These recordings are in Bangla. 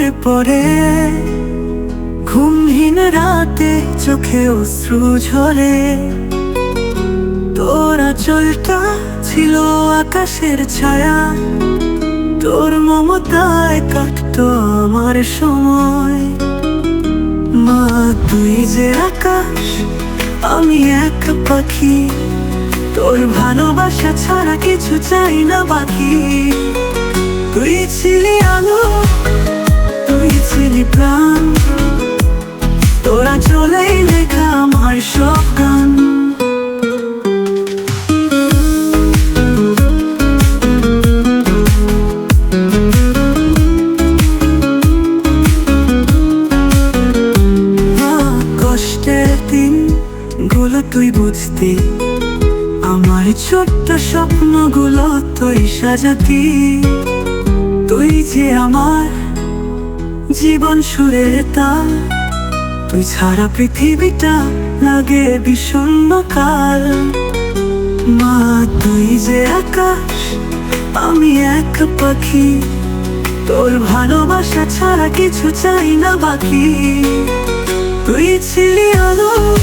মনে পড়ে। ঘুমহীন রাতে চোখে অশ্রু ঝরে। তোরা চলটা ছিল আকাশের ছায়া। তোর মমতায় কাটতো আমার সময়। মা, তুই যে আকাশ, আমি এক পাখি। তোর ভালোবাসা ছাড়া কিছু চাই না বাকি। তুই ছিলি আলো প্রাণ। তোরা চলেই লেখা আমার সব গান। কষ্টের দিনগুলো তুই বুঝতি। আমার ছোট্ট স্বপ্নগুলো তুই সাজাতি। তুই যে আমার জীবন সুরে তাল। তুই ছাড়া পৃথিবীটা লাগে বিষণ্ণ কাল মা, তুই যে আকাশ, আমি এক পাখি। তোর ভালোবাসা ছাড়া কিছু চাই না বাকি। তুই ছিলি আলো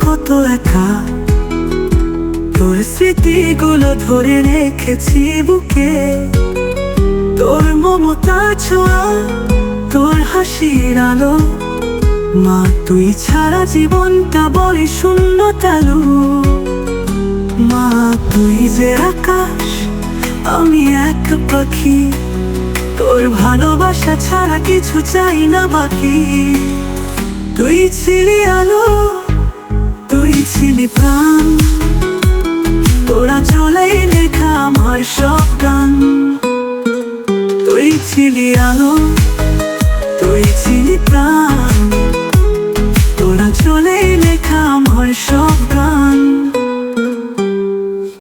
কত একা। তোর স্মৃতিগুলো ধরে রেখেছি বুকে। তোর মমতা ছোঁয়া, তোর হাসির আলো। মা, তুই ছাড়া জীবনটা বড় শূন্য তালু মা, তুই যে আকাশ, আমি এক পাখি। তোর ভালোবাসা ছাড়া কিছু চাই না বাকি। তুই ছিলি আলো ছিলি আলো তুই ছিলি প্রাণ।